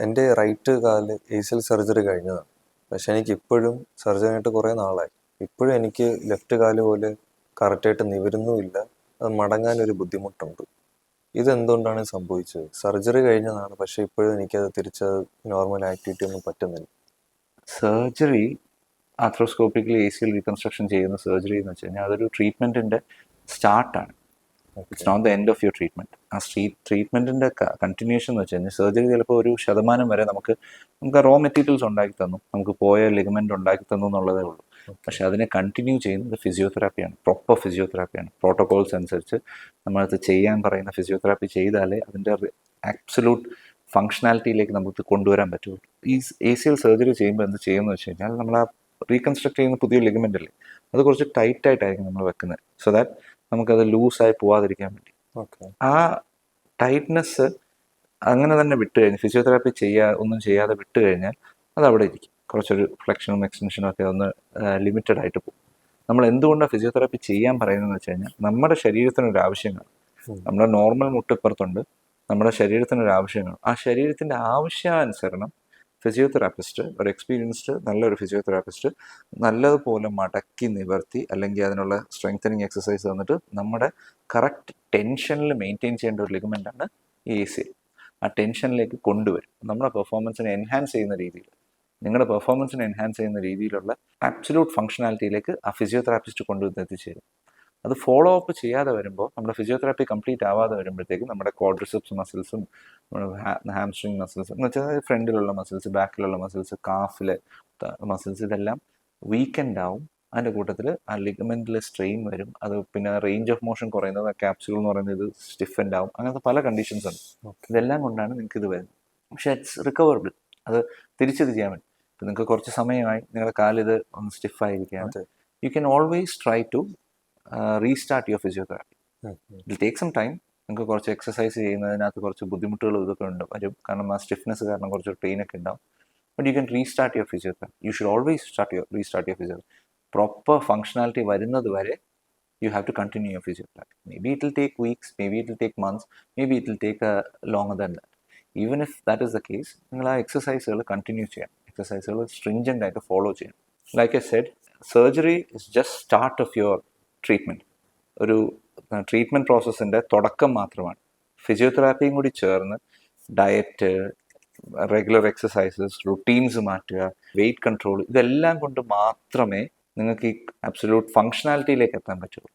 എന്റെ റൈറ്റ് കാൽ L surgery കഴിഞ്ഞതാണ്. പക്ഷെ എനിക്ക് ഇപ്പോഴും സർജറി ആയിട്ട് കുറേ നാളായി. ഇപ്പോഴും എനിക്ക് ലെഫ്റ്റ് കാൽ പോലെ കറക്റ്റായിട്ട് നിവരുന്നുമില്ല. അത് മടങ്ങാൻ ഒരു ബുദ്ധിമുട്ടുണ്ട്. ഇതെന്തുകൊണ്ടാണ് സംഭവിച്ചത്? സർജറി കഴിഞ്ഞതാണ്. പക്ഷേ ഇപ്പോഴും എനിക്കത് തിരിച്ച് നോർമൽ ആക്ടിവിറ്റി ഒന്നും പറ്റുന്നില്ല. Surgery arthroscopically A C L reconstruction ചെയ്യുന്ന സർജറി എന്ന് വെച്ച് കഴിഞ്ഞാൽ അതൊരു ട്രീറ്റ്മെന്റിന്റെ സ്റ്റാർട്ടാണ് it's not the end of your treatment ആ സ്ട്രീ ട്രീറ്റ്മെന്റിന്റെ കണ്ടിന്യൂഷൻ എന്ന് വെച്ച് കഴിഞ്ഞാൽ സർജറി ചിലപ്പോൾ ഒരു ശതമാനം വരെ നമുക്ക് നമുക്ക് റോ മെറ്റീരിയൽസ് ഉണ്ടാക്കി തന്നു. നമുക്ക് പോയ ലിഗമെന്റ് ഉണ്ടാക്കി തന്നു എന്നുള്ളതേ ഉള്ളൂ. പക്ഷേ അതിനെ കണ്ടിന്യൂ ചെയ്യുന്നത് ഫിസിയോതെറാപ്പിയാണ് പ്രോപ്പർ ഫിസിയോതെറാപ്പിയാണ് പ്രോട്ടോകോൾസ് അനുസരിച്ച് നമ്മളത് ചെയ്യാൻ പറയുന്ന ഫിസിയോതെറാപ്പി ചെയ്താലേ അതിന്റെ ആബ്സലൂട്ട് ഫങ്ഷണാലിറ്റിയിലേക്ക് നമുക്ക് കൊണ്ടുവരാൻ പറ്റുള്ളൂ ഈ എ സി എൽ സർജറി ചെയ്യുമ്പോൾ എന്ത് ചെയ്യുമെന്ന് വെച്ച് കഴിഞ്ഞാൽ നമ്മൾ ആ റീകൺസ്ട്രക്ട് ചെയ്യുന്ന പുതിയ ലിഗമെന്റ് അല്ലേ? അത് കുറച്ച് ടൈറ്റ് ആയിട്ടായിരിക്കും നമ്മൾ വെക്കുന്നത്. സോ ദാറ്റ് നമുക്കത് ലൂസായി പോവാതിരിക്കാൻ വേണ്ടി. ഓക്കെ. ആ ടൈറ്റ്നെസ് അങ്ങനെ തന്നെ വിട്ടു കഴിഞ്ഞ് ഫിസിയോതെറാപ്പി ചെയ്യാ ഒന്നും ചെയ്യാതെ വിട്ടു കഴിഞ്ഞാൽ അത് അവിടെ ഇരിക്കും. കുറച്ചൊരു ഫ്ലെക്ഷനും എക്സ്റ്റൻഷനും ഒക്കെ ഒന്ന് ലിമിറ്റഡ് ആയിട്ട് പോകും. നമ്മൾ എന്തുകൊണ്ടാണ് ഫിസിയോതെറാപ്പി ചെയ്യാൻ പറയുന്നതെന്ന് വെച്ച് കഴിഞ്ഞാൽ നമ്മുടെ ശരീരത്തിനൊരു ആവശ്യം കാണും നമ്മുടെ നോർമൽ മുട്ടിപ്പുറത്തുണ്ട്. നമ്മുടെ ശരീരത്തിനൊരു ആവശ്യം കാണും ആ ശരീരത്തിന്റെ ആവശ്യാനുസരണം ഫിസിയോതെറാപ്പിസ്റ്റ് ഒരു എക്സ്പീരിയൻസ്ഡ് നല്ലൊരു ഫിസിയോതെറാപ്പിസ്റ്റ് നല്ലതുപോലെ മടക്കി നിവർത്തി അല്ലെങ്കിൽ അതിനുള്ള സ്ട്രെങ്തനിങ് എക്സസൈസ് തന്നിട്ട് നമ്മുടെ കറക്റ്റ് ടെൻഷനിൽ മെയിന്റെയിൻ ചെയ്യേണ്ട ഒരു ലിഗമെന്റാണ് ഈ എ സി. ആ ടെൻഷനിലേക്ക് കൊണ്ടുവരും. നമ്മുടെ പെർഫോമൻസിനെ എൻഹാൻസ് ചെയ്യുന്ന രീതിയിൽ. നിങ്ങളുടെ പെർഫോമൻസിനെ എൻഹാൻസ് ചെയ്യുന്ന രീതിയിലുള്ള ആബ്സല്യൂട്ട് ഫംഗ്ഷനാലിറ്റിയിലേക്ക് ആ ഫിസിയോതെറാപ്പിസ്റ്റ് കൊണ്ടുവന്ന് എത്തിച്ചേരും. അത് ഫോളോ അപ്പ് ചെയ്യാതെ വരുമ്പോൾ നമ്മുടെ ഫിസിയോതെറാപ്പി കംപ്ലീറ്റ് ആവാതെ വരുമ്പോഴത്തേക്കും നമ്മുടെ ക്വാഡ്രിസെപ്സ് മസിൽസും ഹാംസ്ട്രിങ് മസിൽസ് എന്ന് വെച്ചാൽ ഫ്രണ്ടിലുള്ള മസിൽസ് ബാക്കിലുള്ള മസിൽസ് കാഫിലെ മസിൽസ് ഇതെല്ലാം വീക്കെൻഡ് ആവും. അതിന്റെ കൂട്ടത്തിൽ ആ ലിഗമെന്റിൽ സ്ട്രെയിൻ വരും. അത് പിന്നെ റേഞ്ച് ഓഫ് മോഷൻ കുറയുന്നത് ആ ക്യാപ്സ്യൂൾ എന്ന് പറയുന്നത് ഇത് സ്റ്റിഫൻഡ് ആവും. അങ്ങനത്തെ പല കണ്ടീഷൻസ് ഉണ്ട്. ഇതെല്ലാം കൊണ്ടാണ് നിങ്ങൾക്ക് ഇത് വരുന്നത്. പക്ഷേ ഇറ്റ്സ് റിക്കവറബിൾ അത് തിരിച്ചത് ചെയ്യാൻ പറ്റും. ഇപ്പം നിങ്ങൾക്ക് കുറച്ച് സമയമായി. നിങ്ങളുടെ കാലിത് ഒന്ന് സ്റ്റിഫായിരിക്കുകയാണ്. You can always try to restart your physiotherapy. It take some time നിങ്ങൾക്ക് കുറച്ച് എക്സസൈസ് ചെയ്യുന്നതിനകത്ത് കുറച്ച് ബുദ്ധിമുട്ടുകളും ഇതൊക്കെ ഉണ്ട്. വരും കാരണം ആ സ്റ്റിഫ്നെസ് കാരണം കുറച്ച് പെയിൻ ഒക്കെ ഉണ്ടാവും. But you can restart your physiotherapy you should always start your restart your physiotherapy proper functionality വരുന്നത് വരെ you have to continue your physiotherapy may be it will take weeks may be it will take months may be it will take long than that even if that is the case നിങ്ങൾ ആ എക്സസൈസുകൾ continue ചെയ്യണം. എക്സസൈസുകൾ stringent ആയിട്ട് follow ചെയ്യണം. Like I said surgery is just start of your treatment ഒരു treatment പ്രോസസ്സിന്റെ തുടക്കം മാത്രമാണ്. ഫിസിയോതെറാപ്പിയും കൂടി ചേർന്ന് ഡയറ്റ് റെഗുലർ എക്സസൈസസ് റുട്ടീൻസ് മാറ്റുക വെയിറ്റ് കൺട്രോൾ ഇതെല്ലാം കൊണ്ട് മാത്രമേ നിങ്ങൾക്ക് ഈ അബ്സല്യൂട്ട് ഫങ്ഷണാലിറ്റിയിലേക്ക് എത്താൻ പറ്റുള്ളൂ.